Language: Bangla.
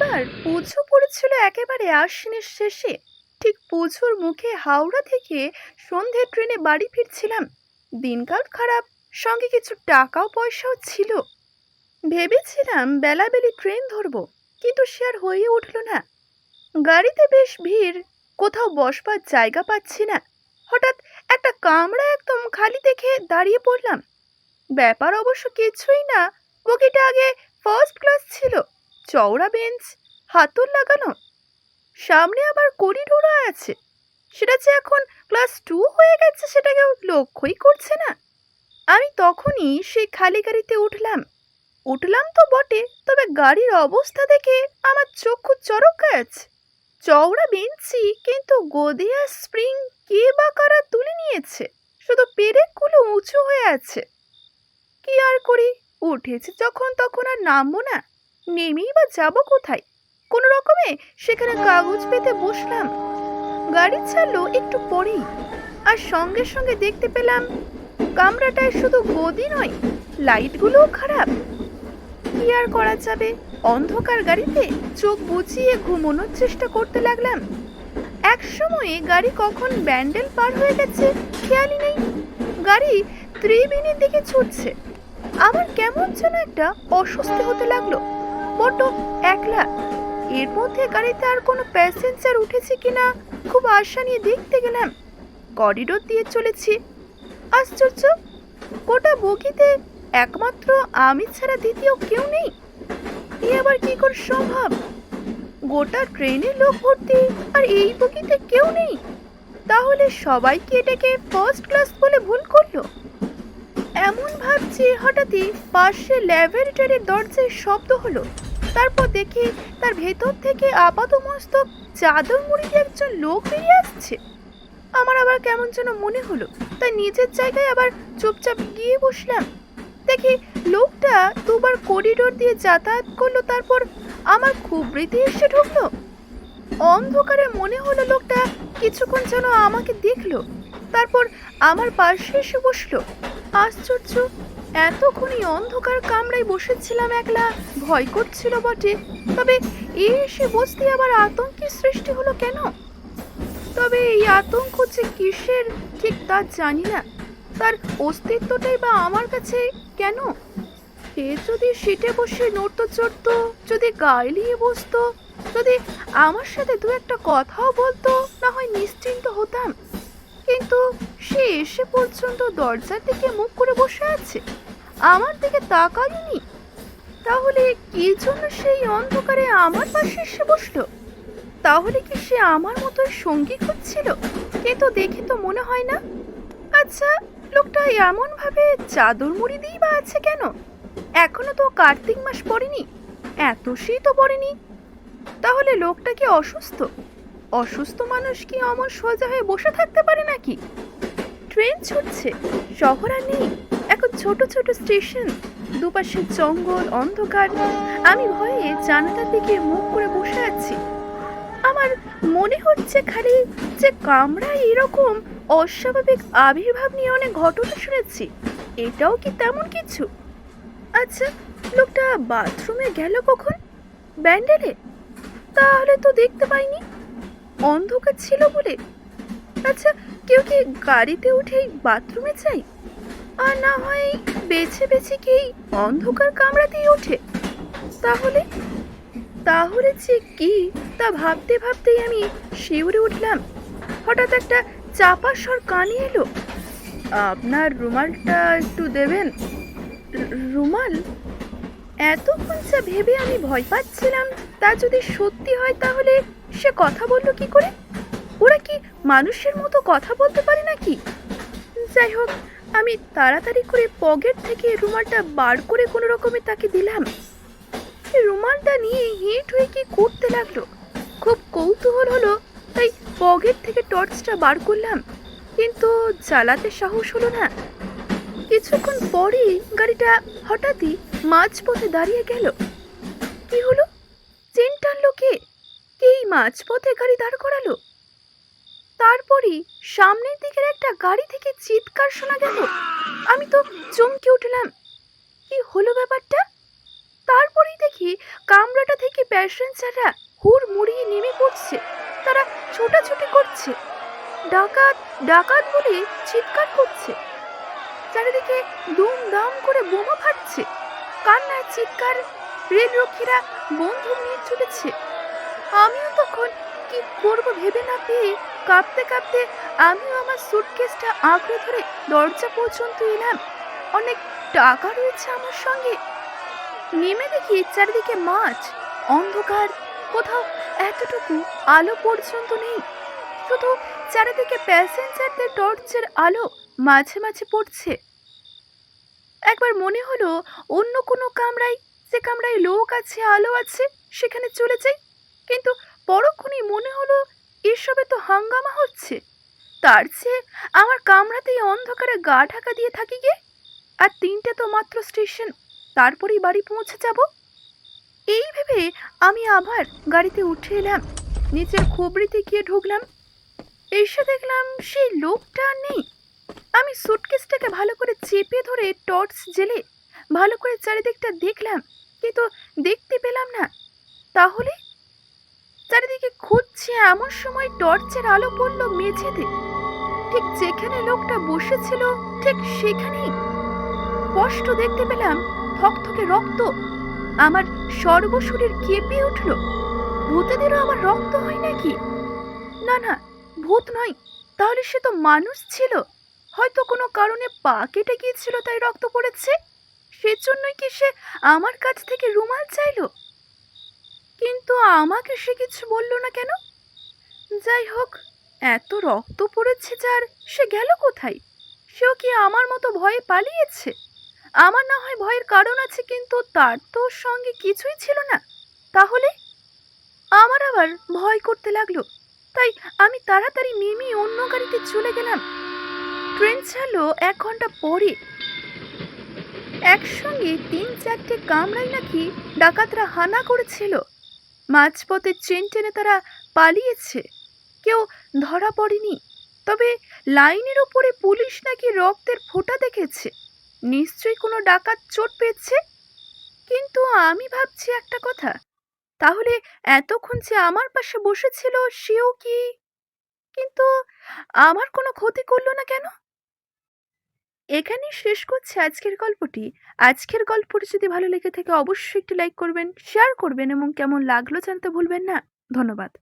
এবার পুজো পড়েছিল একেবারে আশ্বিনের শেষে। ঠিক পুজোর মুখে হাওড়া থেকে সন্ধে ট্রেনে বাড়ি ফিরছিলাম। দিনকাল খারাপ, সঙ্গে কিছু টাকাও পয়সাও ছিল। ভেবেছিলাম বেলাবেলি ট্রেন ধরবো, কিন্তু সে আর হয়ে উঠল না। গাড়িতে বেশ ভিড়, কোথাও বসবার জায়গা পাচ্ছি না। হঠাৎ একটা কামরা একদম খালি দেখে দাঁড়িয়ে পড়লাম। ব্যাপার অবশ্য কিছুই না। বগিটা আগে ফার্স্ট চওড়া বেঞ্চ, হাতল লাগানো। সামনে আবার করিডোরও আছে। সেটা যে এখন ক্লাস টু হয়ে গেছে সেটা কেউ লক্ষ্যই করছে না। আমি তখনই সেই খালি গাড়িতে উঠলাম। উঠলাম তো বটে, তবে গাড়ির অবস্থা দেখে আমার চক্ষু চরকায় আছে চওড়া বেঞ্চি কিন্তু গদি আর স্প্রিং কে বা কারা তুলে নিয়েছে? শুধু পেরেকগুলো উঁচু হয়ে আছে। কি আর করি? উঠেছে যখন তখন আর নামবো না। নেমেই বা যাব কোথায়? কোনো রকমে সেখানে কাগজ পেতে বসলাম। গাড়ি ছাড়লো একটু পরেই। আর সঙ্গে সঙ্গে দেখতে পেলাম কামরাটায় শুধু গদি নয়, লাইটগুলোও খারাপ। কি আর করা যাবে? অন্ধকার গাড়িতে চোখ বুঝিয়ে ঘুমোনোর চেষ্টা করতে লাগলাম। এক সময়ে গাড়ি কখন ব্যান্ডেল পার হয়ে গেছে খেয়ালই নেই। গাড়ি ত্রিবেণীর দিকে ছুটছে। আমার কেমন যেন একটা অস্বস্তি হতে লাগল। বড্ড একলা। এর মধ্যে গাড়িতে আর কোনো প্যাসেঞ্জার উঠেছে কিনা খুব আশা নিয়ে দেখতে গেলাম। করিডোর দিয়ে চলেছি। আশ্চর্য! গোটা বগিতে একমাত্র আমি ছাড়া দ্বিতীয় কেউ নেই। এ আবার কি করে সম্ভব? গোটা ট্রেনে লোক ভর্তি আর এই বগিতে কেউ নেই। তাহলে সবাই কি এটাকে ফার্স্ট ক্লাস বলে ভুল করল? এমন ভাবছি হঠাৎই পাশে ল্যাবরেটরির দরজায় শব্দ হলো। তারপর দেখি তার ভেতর থেকে আপাত মস্তক চাদর মুড়ি দিয়ে একজন লোক বেরিয়ে আসছে। আমার আবার কেমন যেন মনে হলো, তাই নিজের জায়গায় আবার চুপচাপ গিয়ে বসলাম। দেখি লোকটা দুবার করিডোর দিয়ে যাতায়াত করল, তারপর আমার খুব খুবরিতে এসে ঢুকলো। অন্ধকারে মনে হলো লোকটা কিছুক্ষণ যেন আমাকে দেখল, তারপর আমার পাশে এসে বসল। আশ্চর্য এতক্ষণই অন্ধকার কামরায় বসেছিলাম একলা। ভয় করছিল বটে। তবে এ এসে বসতে আবার আতঙ্কের সৃষ্টি হলো কেন? তবে এই আতঙ্ক যে কিসের, ঠিক তা জানি না। তার অস্তিত্বটাই বা আমার কাছে কেন? সে যদি সিটে বসে নড়তো চড়তো, যদি গায়ে বসতো, যদি আমার সাথে দু একটা কথাও বলতো, না হয় নিশ্চিন্ত হতাম। কিন্তু সে এসে পর্যন্ত দরজার দিকে মুখ করে বসে আছে। আমার দিকে তাকায়নি তাহলে কি জন্য সেই অন্ধকারে আমার পাশে এসে বসল? তাহলে কি সে আমার মতোই সঙ্গী খুঁজছিল? কিন্তু দেখে তো মনে হয় না। আচ্ছা লোকটা এমন ভাবে চাদর মুড়ি দিয়েই বা আছে কেন? এখনও তো কার্তিক মাস পড়েনি। এত শীতও পড়েনি। তাহলে লোকটা কি অসুস্থ? অসুস্থ মানুষ কি অমন সোজা হয়ে বসে থাকতে পারে নাকি? ট্রেন ছুটছে, শহর আর নেই। ছোট ছোট স্টেশন, দুপাশে জঙ্গল, অন্ধকার। আমি ভয়ে জানালার দিকে মুখ করে বসে আছি। আমার মনে হচ্ছে খালি যে কামরায় এরকম অস্বাভাবিক আবির্ভাব নিয়ে অনেক ঘটনা শুনেছি। এটাও কি তেমন কিছু? আচ্ছা লোকটা বাথরুমে গেল কখন? ব্যান্ডেলে? তাহলে তো দেখতে পাইনি। অন্ধকার ছিল বলে। আচ্ছা কেউ কি গাড়িতে উঠেই বাথরুমে যাই আর না হয় বেছে বেছে কি অন্ধকার কামড়াতেই ওঠে? তাহলে? তাহলে যে কি তা ভাবতে ভাবতেই আমি শিউরে উঠলাম। হঠাৎ একটা চাপা স্বর কানে এলো। আপনার রুমালটা একটু দেবেন? রুমাল? এতক্ষণ যা ভেবে আমি ভয় পাচ্ছিলাম, তা যদি সত্যি হয় তাহলে সে কথা বলল কি করে? ওরা কি মানুষের মতো কথা বলতে পারে নাকি? যাই হোক আমি তাড়াতাড়ি করে পকেট থেকে রুমালটা বার করে কোনো রকমে তাকে দিলাম। রুমালটা নিয়ে হেঁট হয়ে কি করতে লাগল? খুব কৌতূহল হলো, তাই পকেট থেকে টর্চটা বার করলাম। কিন্তু জ্বালাতে সাহস হলো না। কিছুক্ষণ পরেই গাড়িটা হঠাৎই মাঝপথে দাঁড়িয়ে গেল। কি হলো? চেন টানলো কে? কেই মাঝপথে গাড়ি দাঁড় করালো? তারপরেই সামনের দিকের একটা গাড়ি থেকে চিৎকার শোনা গেল। আমি তো চমকে উঠলাম। কি হলো ব্যাপারটা? তারপরেই দেখি কামরাটা থেকে প্যাসেঞ্জাররা হুড় মুড়িয়ে নেমে পড়ছে। তারা ছোটাছুটি করছে। ডাকাত ডাকাত বলে চিৎকার করছে। চারিদিকে দুম দাম করে বোমা ফাটছে। কান্নার চিৎকার রেলরক্ষীরা বন্ধু নিয়ে চলেছে আমিও তখন কি করব ভেবে না পেয়ে কাঁপতে কাঁপতে আমিও আমার সুটকেসটা আঁকড়ে ধরে দরজা পর্যন্ত এলাম। অনেক টাকা রয়েছে আমার সঙ্গে। নেমে দেখি চারিদিকে মাছ অন্ধকার, কোথাও এতটুকু আলো পর্যন্ত নেই। শুধু চারিদিকে প্যাসেঞ্জারদের টর্চের আলো মাঝে মাঝে পড়ছে। একবার মনে হলো অন্য কোনো কামরায়, যে কামরায় লোক আছে, আলো আছে, সেখানে চলে যাই। কিন্তু এসবে তো হাঙ্গামা হচ্ছে। তার চেয়ে আমার কামরাতেই অন্ধকারে গা ঢাকা দিয়ে থাকি গে। আর তিনটে তো মাত্র স্টেশন, তারপরেই বাড়ি পৌঁছে যাব। এই ভেবে আমি আবার গাড়িতে উঠে এলাম, নিচের খবরিতে গিয়ে ঢুকলাম। এসে দেখলাম সেই লোকটা নেই। আমি সুটকেসটাকে ভালো করে চেপে ধরে টর্চ জেলে ভালো করে চারিদিকটা দেখলাম, কিন্তু দেখতে পেলাম না। তাহলে? চারিদিকে খুঁজছে এমন সময় টর্চের আলো পড়ল মেঝেতে। ঠিক যেখানে লোকটা বসেছিল, ঠিক সেখানেই। স্পষ্ট দেখতে পেলাম থকথকে রক্ত। আমার সর্বশরীর কেঁপে উঠল। ভূতেদেরও আমার রক্ত হয় নাকি? না না, ভূত নয়, তাহলে সে তো মানুষ ছিল। হয়তো কোনো কারণে পা কেটে গিয়েছিল তাই রক্ত পড়েছে। সেজন্যই কি সে আমার কাছ থেকে রুমাল চাইলো? কিন্তু আমাকে সে কিছু বলল না কেন? যাই হোক, এত রক্ত পড়েছে যার সে গেল কোথায়? সেও কি আমার মতো ভয়ে পালিয়েছে? আমার না হয় ভয়ের কারণ আছে, কিন্তু তার তো সঙ্গে কিছুই ছিল না। তাহলে? আমার আবার ভয় করতে লাগল। তাই আমি তাড়াতাড়ি নেমে অন্য গাড়িতে চলে গেলাম। ট্রেন ছাড়লো এক ঘণ্টা পরে। একসঙ্গে তিন চারটে কামরাই নাকি ডাকাতরা হানা করেছিল। মাঝপথে চেন টেনে তারা পালিয়েছে। কেউ ধরা পড়েনি। তবে লাইনের উপরে পুলিশ নাকি রক্তের ফোঁটা দেখেছে। নিশ্চয়ই কোনো ডাকাত চোট পেয়েছে? কিন্তু আমি ভাবছি একটা কথা। তাহলে এতক্ষণ যে আমার পাশে বসেছিল, সেও কি? কিন্তু আমার কোনো ক্ষতি করল না কেন? এখানেই শেষ করছে আজকের গল্পটি। আজকের গল্পটি যদি ভালো লেগে থাকে, অবশ্যই একটি লাইক করবেন, শেয়ার করবেন এবং কেমন লাগল জানতে ভুলবেন না। ধন্যবাদ।